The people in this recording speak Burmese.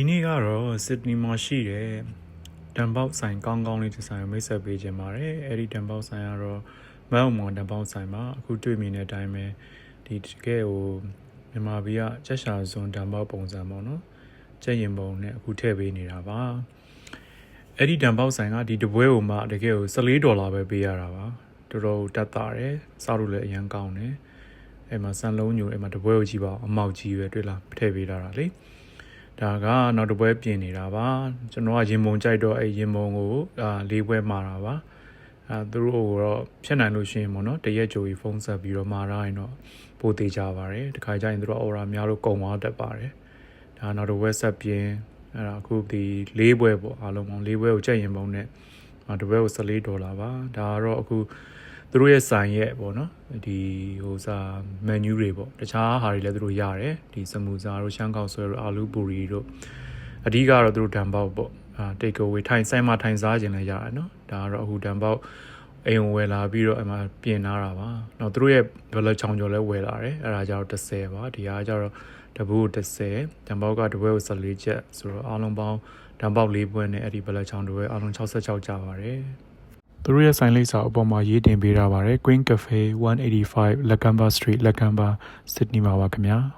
ဒီနေ့ကတော့စစ်ဒနီမှာရှိတဲ့တန်ပေါက်ဆိုင်ကောင်းကောင်းလေးတစ်ဆိုင်ကိုမိတ်ဆက်ပေးခြင်းပါတယ်အဲ့ဒီတန်ပေါက်ဆိုင်ကတော့မအောင်မောင်တန်ပေါက်ဆိုင်မှာအခုတွေ့မြင်တဲ့အတိုင်းပဲဒီတကယ်ကိုမြန်မာပြည်ကချက်ရှာဇွန်တန်ပေါက်ပုံစံပေါ့နော်ချက်ရင်ပုံနဲ့အခုထည့်ပေးနေတာပါအဲ့ဒီတန်ပေါက်ဆိုင်ကဒီတပွဲကိုမှတကယ်ကို14ဒေါ်လာပဲပေးရတာပါတော်တော်တက်တာတယ်စားလို့လည်းအရန်ကောင်းတယ်အဲ့မှာစံလုံးညိုအဲ့မှာတပွဲကိုကြည့်ပါအောင်အမောက်ကြီးပဲတွေ့လားထည့်ပေးလာတာလေ ဒါကနောက်တစ်ပွဲပြင်နေတာပါကျွန်တော်ကရင်မုံကြိုက်တော့အဲ့ရင်မုံကိုအာလေးပွဲမှာတာပါအဲသူတို့ကတော့ဖြတ်နိုင်လို့ရှိရင်ပေါ့နော်တရက်ကြိုကြီးဖုန်းဆက်ပြီးတော့မှာတာရင်တော့ပို့သေးကြပါတယ်တခါကျရင်သူတို့အော်ရာများလို့ကုံသွားတတ်ပါတယ်ဒါနောက်တစ်ပွဲဆက်ပြင်အဲ့ဒါအခုဒီလေးပွဲပေါ့အားလုံးပေါင်းလေးပွဲကိုကြက်ရင်ပုံနဲ့နောက်တစ်ပွဲကို14ဒေါ်လာပါဒါကတော့အခု သူတို့ရဲ့ဆိုင်ရဲ့ပေါ့နော်ဒီဟိုစာမန်နူးတွေပေါ့တခြားဟာတွေလည်းသူတို့ရတယ်ဒီစမူစာတို့ရှမ်းကောက်ဆွဲတို့အာလူပူရီတို့အဓိကတော့သူတို့ဒံပေါက်ပေါ့အာ take away ထိုင်ဆိုင်မှာထိုင်စားခြင်းလည်းရတယ်နော်ဒါကတော့အခုဒံပေါက်အိမ်ဝယ်လာပြီးတော့အမှပြင်ထားတာပါ။နောက်သူတို့ရဲ့ဘယ်လိုချောင်ကျော်လဲဝယ်လာတယ်။အဲ့ဒါကြတော့30ပါ။ဒီဟာကြတော့တပူ30ဒံပေါက်ကတပွဲကို14ချက်ဆိုတော့အားလုံးပေါင်းဒံပေါက်၄ပွဲနဲ့အဲ့ဒီဘယ်လိုချောင်တပွဲအားလုံး66ကျပါတယ်။ သူတို့ရဲ့ဆိုင်လိပ်စာအပေါ်မှာရေးတင်ပေးထားပါတယ် Queen Cafe 185 Lakamba Street Lakamba Sydney မှာပါခင်ဗျာ။